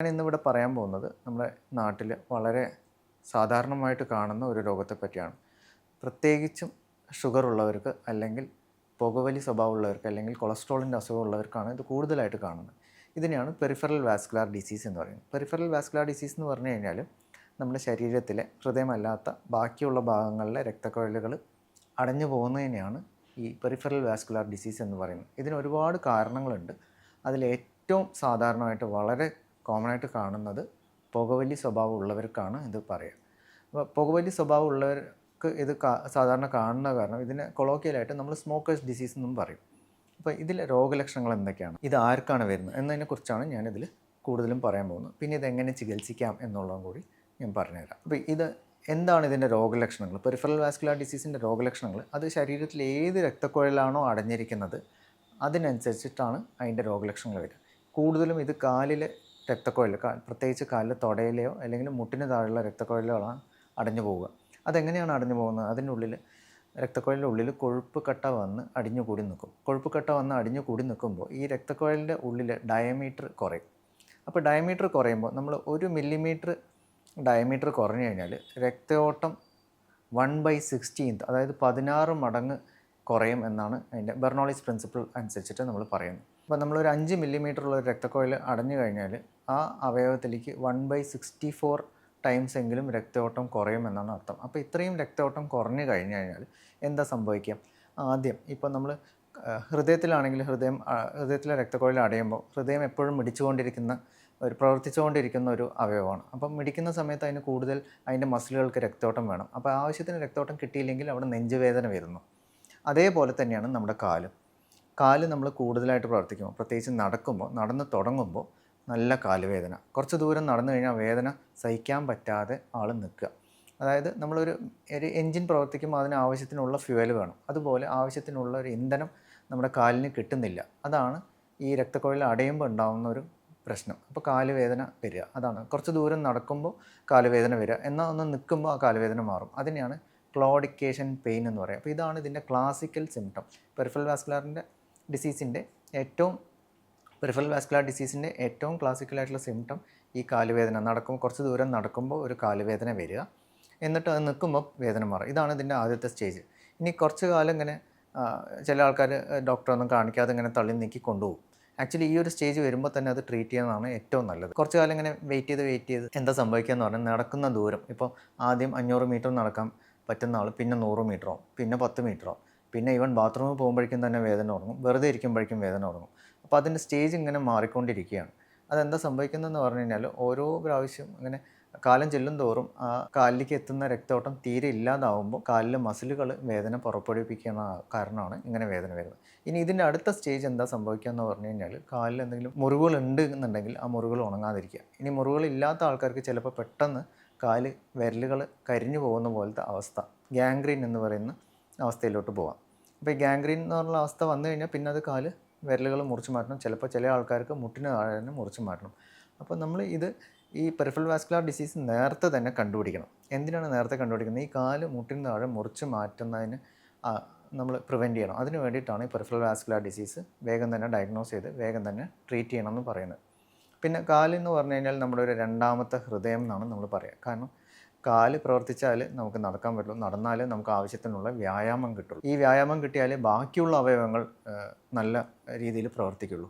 ഞാൻ ഇന്നിവിടെ പറയാൻ പോകുന്നത്. നമ്മുടെ നാട്ടിൽ വളരെ സാധാരണമായിട്ട് കാണുന്ന ഒരു രോഗത്തെ പറ്റിയാണ് പ്രത്യേകിച്ചും ഷുഗർ ഉള്ളവർക്ക് അല്ലെങ്കിൽ പുകവലി സ്വഭാവമുള്ളവർക്ക് അല്ലെങ്കിൽ കൊളസ്ട്രോളിന്റെ അസുഖമുള്ളവർക്കാണ് ഇത് കൂടുതലായിട്ട് കാണുന്നത്. ഇതിനെയാണ് പെരിഫറൽ വാസ്കുലാർ ഡിസീസ് എന്ന് പറയുന്നത്. പെരിഫറൽ വാസ്കുലാർ ഡിസീസ് എന്ന് പറഞ്ഞു കഴിഞ്ഞാൽ നമ്മുടെ ശരീരത്തിലെ ഹൃദയമല്ലാത്ത ബാക്കിയുള്ള ഭാഗങ്ങളിലെ രക്തക്കുഴലുകൾ അടഞ്ഞു പോകുന്നതിനെയാണ് ഈ പെരിഫറൽ വാസ്കുലാർ ഡിസീസ് എന്ന് പറയുന്നത്. ഇതിന് ഒരുപാട് കാരണങ്ങളുണ്ട്. അതിൽ ഏറ്റവും സാധാരണമായിട്ട് വളരെ കോമൺ ആയിട്ട് കാണുന്നത് പുകവലി സ്വഭാവം ഉള്ളവർക്കാണ് ഇത് പറയുക അപ്പോൾ പുകവലി സ്വഭാവം ഉള്ളവർക്ക് ഇത് സാധാരണ കാണുന്ന കാരണം ഇതിനെ കൊളോക്കിയലായിട്ട് നമ്മൾ സ്മോക്കേഴ്സ് ഡിസീസ് എന്നും പറയും. അപ്പോൾ ഇതിലെ രോഗലക്ഷണങ്ങൾ എന്തൊക്കെയാണ്? ഇത് ആർക്കാണ് വരുന്നത്? എന്നതിനെക്കുറിച്ചാണ് ഞാനിതിൽ കൂടുതലും പറയാൻ പോകുന്നത്. പിന്നെ ഇതെങ്ങനെ ചികിത്സിക്കാം എന്നുള്ളതും കൂടി ഞാൻ പറഞ്ഞുതരാം. അപ്പോൾ ഇത് എന്താണ് ഇതിന്റെ രോഗലക്ഷണങ്ങൾ? പെരിഫറൽ വാസ്കുലാർ ഡിസീസിന്റെ രോഗലക്ഷണങ്ങൾ അത് ശരീരത്തിൽ ഏത് രക്തക്കുഴലാണോ അടഞ്ഞിരിക്കുന്നത് അതിനനുസരിച്ചിട്ടാണ് അതിന്റെ രോഗലക്ഷണങ്ങൾ വരിക. കൂടുതലും ഇത് കാലിലെ രക്തക്കുഴൽ പ്രത്യേകിച്ച് കാലിലെ തൊടയിലെയോ അല്ലെങ്കിൽ മുട്ടിന് താഴെയുള്ള രക്തക്കുഴലുകളാണ് അടഞ്ഞു പോവുക. അതെങ്ങനെയാണ് അടഞ്ഞു പോകുന്നത്? അതിന്റെ ഉള്ളിൽ രക്തക്കുഴലിന്റെ ഉള്ളിൽ കൊഴുപ്പ് കട്ട വന്ന് അടിഞ്ഞു കൂടി നിൽക്കും. കൊഴുപ്പ് കട്ട വന്ന് അടിഞ്ഞു കൂടി നിൽക്കുമ്പോൾ ഈ രക്തക്കുഴലിന്റെ ഉള്ളിൽ ഡയമീറ്റർ കുറയും. അപ്പോൾ ഡയമീറ്റർ കുറയുമ്പോൾ നമ്മൾ ഒരു മില്ലിമീറ്റർ ഡയമീറ്റർ കുറഞ്ഞു കഴിഞ്ഞാൽ രക്തയോട്ടം വൺ ബൈ സിക്സ്റ്റീൻത്ത് അതായത് പതിനാറ് മടങ്ങ് കുറയും എന്നാണ് അതിന്റെ ബെർണോളിസ് പ്രിൻസിപ്പിൾ അനുസരിച്ചിട്ട് നമ്മൾ പറയുന്നത്. അപ്പോൾ നമ്മളൊരു അഞ്ച് മില്ലിമീറ്റർ ഉള്ള ഒരു രക്തക്കോയിൽ അടഞ്ഞു കഴിഞ്ഞാൽ ആ അവയവത്തിലേക്ക് one by sixty four times എങ്കിലും രക്തയോട്ടം കുറയും എന്നാണ് അർത്ഥം. അപ്പോൾ ഇത്രയും രക്തയോട്ടം കുറഞ്ഞു കഴിഞ്ഞു കഴിഞ്ഞാൽ എന്താ സംഭവിക്കുക? ആദ്യം ഇപ്പോൾ നമ്മൾ ഹൃദയത്തിലാണെങ്കിൽ ഹൃദയം ഹൃദയത്തിലെ രക്തക്കോയിൽ അടയുമ്പോൾ ഹൃദയം എപ്പോഴും മിടിച്ചുകൊണ്ടിരിക്കുന്ന ഒരു പ്രവർത്തിച്ചുകൊണ്ടിരിക്കുന്ന ഒരു അവയവമാണ്. അപ്പം മിടിക്കുന്ന സമയത്ത് അതിന് കൂടുതൽ അതിന്റെ മസിലുകൾക്ക് രക്തയോട്ടം വേണം. അപ്പോൾ ആവശ്യത്തിന് രക്തയോട്ടം കിട്ടിയില്ലെങ്കിൽ അവിടെ നെഞ്ചുവേദന വരുന്നു. അതേപോലെ തന്നെയാണ് നമ്മുടെ കാലും. കാൽ നമ്മൾ കൂടുതലായിട്ട് പ്രവർത്തിക്കുമ്പോൾ പ്രത്യേകിച്ച് നടക്കുമ്പോൾ നടന്ന് തുടങ്ങുമ്പോൾ നല്ല കാലുവേദന. കുറച്ച് ദൂരം നടന്നു കഴിഞ്ഞാൽ വേദന സഹിക്കാൻ പറ്റാതെ ആൾ നിൽക്കുക. അതായത് നമ്മളൊരു ഒരു എൻജിൻ പ്രവർത്തിക്കുമ്പോൾ അതിന് ആവശ്യത്തിനുള്ള ഫ്യുവൽ വേണം. അതുപോലെ ആവശ്യത്തിനുള്ള ഒരു ഇന്ധനം നമ്മുടെ കാലിന് കിട്ടുന്നില്ല. അതാണ് ഈ രക്തക്കുഴൽ അടയുമ്പോൾ ഉണ്ടാകുന്ന ഒരു പ്രശ്നം. അപ്പോൾ കാലുവേദന വരിക. അതാണ്. കുറച്ച് ദൂരം നടക്കുമ്പോൾ കാലുവേദന വരിക. എന്നാൽ ഒന്ന് നിൽക്കുമ്പോൾ ആ കാലുവേദന മാറും. അതിനെയാണ് ക്ലോഡിക്കേഷൻ പെയിൻ എന്ന് പറയുക അപ്പോൾ ഇതാണ് ഇതിന്റെ ക്ലാസിക്കൽ സിംറ്റം. പെരിഫൽ വാസ്കുലാറിന്റെ ഡിസീസിന്റെ ഏറ്റവും പെരിഫൽ വാസ്കുലാർ ഡിസീസിന്റെ ഏറ്റവും ക്ലാസിക്കലായിട്ടുള്ള സിംറ്റം ഈ കാലുവേദന. നടക്കുമ്പോൾ കുറച്ച് ദൂരം നടക്കുമ്പോൾ ഒരു കാലുവേദന വരിക. എന്നിട്ട് അത് നിൽക്കുമ്പോൾ വേദന മാറും ഇതാണ് ഇതിന്റെ ആദ്യത്തെ സ്റ്റേജ്. ഇനി കുറച്ച് കാലം ഇങ്ങനെ ചില ആൾക്കാർ ഡോക്ടറൊന്നും കാണിക്കാതെ ഇങ്ങനെ തള്ളി നീക്കി കൊണ്ടുപോകും. ആക്ച്വലി ഈ ഒരു സ്റ്റേജ് വരുമ്പോൾ തന്നെ അത് ട്രീറ്റ് ചെയ്യുന്നതാണ് ഏറ്റവും നല്ലത്. കുറച്ച് കാലം ഇങ്ങനെ വെയിറ്റ് ചെയ്ത് വെയിറ്റ് ചെയ്ത് എന്താ സംഭവിക്കുക എന്ന് പറഞ്ഞാൽ നടക്കുന്ന ദൂരം. ഇപ്പോൾ ആദ്യം അഞ്ഞൂറ് മീറ്റർ നടക്കാൻ പറ്റുന്ന ആൾ പിന്നെ നൂറ് മീറ്ററോ പിന്നെ പത്ത് മീറ്ററോ പിന്നെ ഈവൻ ബാത്റൂമിൽ പോകുമ്പോഴേക്കും തന്നെ വേദന തുടങ്ങും വെറുതെ ഇരിക്കുമ്പോഴേക്കും വേദന തുടങ്ങും അപ്പോൾ അതിന്റെ സ്റ്റേജ് ഇങ്ങനെ മാറിക്കൊണ്ടിരിക്കുകയാണ്. അതെന്താ സംഭവിക്കുന്നതെന്ന് പറഞ്ഞു കഴിഞ്ഞാൽ ഓരോ പ്രാവശ്യം അങ്ങനെ കാലം ചെല്ലും തോറും ആ കാലിലേക്ക് എത്തുന്ന രക്തോട്ടം തീരെ ഇല്ലാതാവുമ്പോൾ കാലിലെ മസിലുകൾ വേദന പുറപ്പെടുവിപ്പിക്കുന്ന കാരണമാണ് ഇങ്ങനെ വേദന വരുന്നത്. ഇനി ഇതിന്റെ അടുത്ത സ്റ്റേജ് എന്താ സംഭവിക്കുക എന്ന് പറഞ്ഞു കഴിഞ്ഞാൽ കാലിൽ എന്തെങ്കിലും മുറിവുകൾ ഉണ്ട് എന്നുണ്ടെങ്കിൽ ആ മുറിവുകൾ ഉണങ്ങാതിരിക്കുക. ഇനി മുറിവുകൾ ഇല്ലാത്ത ആൾക്കാർക്ക് ചിലപ്പോൾ പെട്ടെന്ന് കാൽ വിരലുകൾ കരിഞ്ഞു പോകുന്ന പോലത്തെ അവസ്ഥ. ഗാംഗ്രീൻ എന്ന് പറയുന്ന അവസ്ഥയിലോട്ട് പോവാം. അപ്പോൾ ഈ ഗാംഗ്രീൻ എന്ന് പറഞ്ഞ അവസ്ഥ വന്നു കഴിഞ്ഞാൽ പിന്നെ അത് കാൽ വിരലുകൾ മുറിച്ച് മാറ്റണം. ചിലപ്പോൾ ചില ആൾക്കാർക്ക് മുട്ടിന് താഴെ തന്നെ മുറിച്ച് മാറ്റണം. അപ്പോൾ നമ്മൾ ഇത് ഈ പെരിഫൽ വാസ്കുലാർ ഡിസീസ് നേരത്തെ തന്നെ കണ്ടുപിടിക്കണം. എന്തിനാണ് നേരത്തെ കണ്ടുപിടിക്കുന്നത്? ഈ കാൽ മുട്ടിന് താഴെ മുറിച്ച് മാറ്റുന്നതിന് നമ്മൾ പ്രിവെന്റ് ചെയ്യണം. അതിന് വേണ്ടിയിട്ടാണ് ഈ പെരിഫൽ വാസ്കുലാർ ഡിസീസ് വേഗം തന്നെ ഡയഗ്നോസ് ചെയ്ത് വേഗം തന്നെ ട്രീറ്റ് ചെയ്യണം എന്ന് പറയുന്നത്. പിന്നെ കാലെന്ന് പറഞ്ഞു കഴിഞ്ഞാൽ നമ്മുടെ ഒരു രണ്ടാമത്തെ ഹൃദയം എന്നാണ് നമ്മൾ പറയുക കാരണം കാൽ പ്രവർത്തിച്ചാൽ നമുക്ക് നടക്കാൻ പറ്റുള്ളൂ. നടന്നാലേ നമുക്ക് ആവശ്യത്തിനുള്ള വ്യായാമം കിട്ടുള്ളൂ. ഈ വ്യായാമം കിട്ടിയാലേ ബാക്കിയുള്ള അവയവങ്ങൾ നല്ല രീതിയിൽ പ്രവർത്തിക്കുള്ളൂ.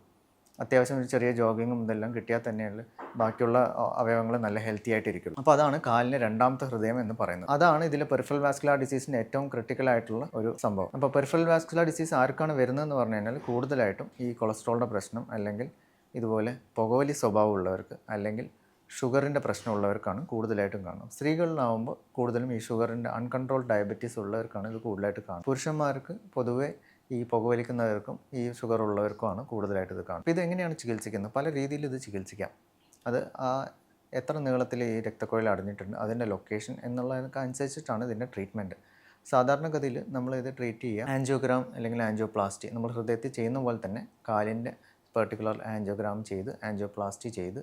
അത്യാവശ്യം ഒരു ചെറിയ ജോഗിങ്ങും ഇതെല്ലാം കിട്ടിയാൽ തന്നെയാണ് ബാക്കിയുള്ള അവയവങ്ങൾ നല്ല ഹെൽത്തി ആയിട്ടിരിക്കുള്ളൂ. അപ്പോൾ അതാണ് കാലിന്റെ രണ്ടാമത്തെ ഹൃദയം എന്ന് പറയുന്നത്. അതാണ് ഇതിലെ പെർഫൽ വാസ്കുലാർ ഡിസീസിന്റെ ഏറ്റവും ക്രിട്ടിക്കൽ ആയിട്ടുള്ള ഒരു സംഭവം. അപ്പോൾ പെർഫൽ വാസ്കുലാർ ഡിസീസ് ആർക്കാണ് വരുന്നതെന്ന് പറഞ്ഞു കഴിഞ്ഞാൽ കൂടുതലായിട്ടും ഈ കൊളസ്ട്രോളിന്റെ പ്രശ്നം അല്ലെങ്കിൽ ഇതുപോലെ പുകവലി സ്വഭാവമുള്ളവർക്ക് അല്ലെങ്കിൽ ഷുഗറിന്റെ പ്രശ്നമുള്ളവർക്കാണ് കൂടുതലായിട്ടും കാണുന്നത്. സ്ത്രീകളിലാവുമ്പോൾ കൂടുതലും ഈ ഷുഗറിന്റെ അൺകൺട്രോൾ ഡയബറ്റീസ് ഉള്ളവർക്കാണ് ഇത് കൂടുതലായിട്ട് കാണുന്നത്. പുരുഷന്മാർക്ക് പൊതുവേ ഈ പുകവലിക്കുന്നവർക്കും ഈ ഷുഗർ ഉള്ളവർക്കുമാണ് കൂടുതലായിട്ട് ഇത് കാണുന്നത്. ഇത് എങ്ങനെയാണ് ചികിത്സിക്കുന്നത്? പല രീതിയിൽ ഇത് ചികിത്സിക്കാം. അത് ആ എത്ര നീളത്തിൽ ഈ രക്തക്കുഴൽ അടഞ്ഞിട്ടുണ്ട് അതിന്റെ ലൊക്കേഷൻ എന്നുള്ളതൊക്കെ അനുസരിച്ചിട്ടാണ് ഇതിന്റെ ട്രീറ്റ്മെന്റ്. സാധാരണഗതിയിൽ നമ്മൾ ഇത് ട്രീറ്റ് ചെയ്യുക. ആൻജിയോഗ്രാം അല്ലെങ്കിൽ ആൻജിയോപ്ലാസ്റ്റി നമ്മൾ ഹൃദയത്തിൽ ചെയ്യുന്ന പോലെ തന്നെ കാലിന്റെ പെർട്ടിക്കുലർ ആൻജിയോഗ്രാം ചെയ്ത് ആൻജിയോപ്ലാസ്റ്റി ചെയ്ത്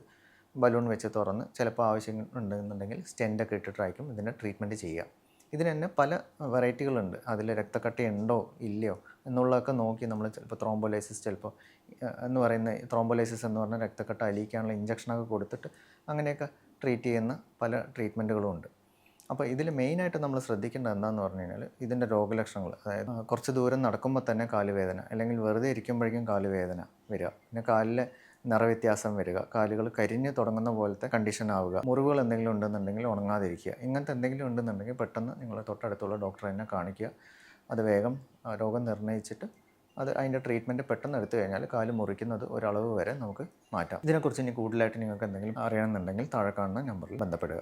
ബലൂൺ വെച്ച് തുറന്ന് ചിലപ്പോൾ ആവശ്യം ഉണ്ടെന്നുണ്ടെങ്കിൽ സ്റ്റെന്റൊക്കെ ഇട്ടിട്ടായിരിക്കും ഇതിന്റെ ട്രീറ്റ്മെന്റ് ചെയ്യുക. ഇതിന് തന്നെ പല വെറൈറ്റികളുണ്ട് അതിൽ രക്തക്കട്ടി ഉണ്ടോ ഇല്ലയോ എന്നുള്ളതൊക്കെ നോക്കി നമ്മൾ ചിലപ്പോൾ ത്രോംബോലൈസിസ് ചിലപ്പോൾ എന്ന് പറയുന്ന ത്രോംബോലൈസിസ് എന്ന് പറഞ്ഞാൽ രക്തക്കട്ട അലിയിക്കാനുള്ള ഇഞ്ചക്ഷനൊക്കെ കൊടുത്തിട്ട് അങ്ങനെയൊക്കെ ട്രീറ്റ് ചെയ്യുന്ന പല ട്രീറ്റ്മെന്റുകളും ഉണ്ട്. അപ്പോൾ ഇതിൽ മെയിനായിട്ട് നമ്മൾ ശ്രദ്ധിക്കേണ്ടത് എന്താണെന്ന് പറഞ്ഞു കഴിഞ്ഞാൽ ഇതിന്റെ രോഗലക്ഷണങ്ങൾ. അതായത് കുറച്ച് ദൂരം നടക്കുമ്പോൾ തന്നെ കാലുവേദന അല്ലെങ്കിൽ വെറുതെ ഇരിക്കുമ്പോഴേക്കും കാലുവേദന വരിക. പിന്നെ കാലിലെ നിറവ്യത്യാസം വരിക. കാലുകൾ കരിഞ്ഞു തുടങ്ങുന്ന പോലത്തെ കണ്ടീഷൻ ആവുക. മുറിവുകൾ എന്തെങ്കിലും ഉണ്ടെന്നുണ്ടെങ്കിൽ ഉണങ്ങാതിരിക്കുക. ഇങ്ങനത്തെ എന്തെങ്കിലും ഉണ്ടെന്നുണ്ടെങ്കിൽ പെട്ടെന്ന് നിങ്ങൾ തൊട്ടടുത്തുള്ള ഡോക്ടറെ തന്നെ കാണിക്കുക. അത് വേഗം രോഗം നിർണയിച്ചിട്ട് അത് അതിന്റെ ട്രീറ്റ്മെന്റ് പെട്ടെന്ന് എടുത്തു കഴിഞ്ഞാൽ കാൽ മുറിക്കുന്നത് ഒരളവ് വരെ നമുക്ക് മാറ്റാം. ഇതിനെക്കുറിച്ച് ഇനി കൂടുതലായിട്ട് നിങ്ങൾക്ക് എന്തെങ്കിലും അറിയണമെന്നുണ്ടെങ്കിൽ താഴെ കാണുന്ന നമ്പറിൽ ബന്ധപ്പെടുക.